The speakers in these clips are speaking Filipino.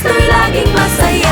Kristo'y laging masaya.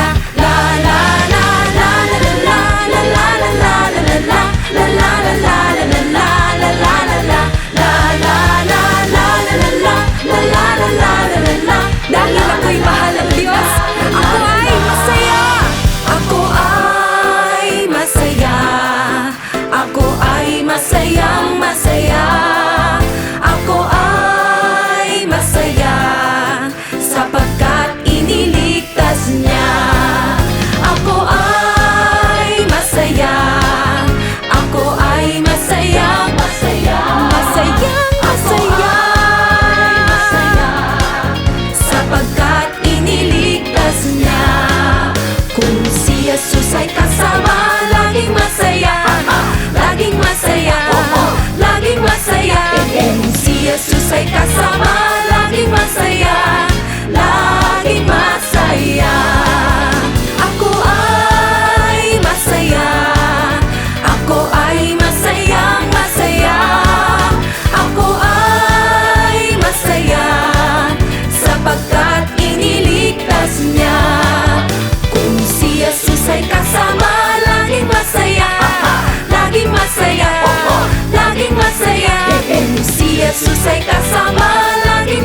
Jesus ay kasama. Laging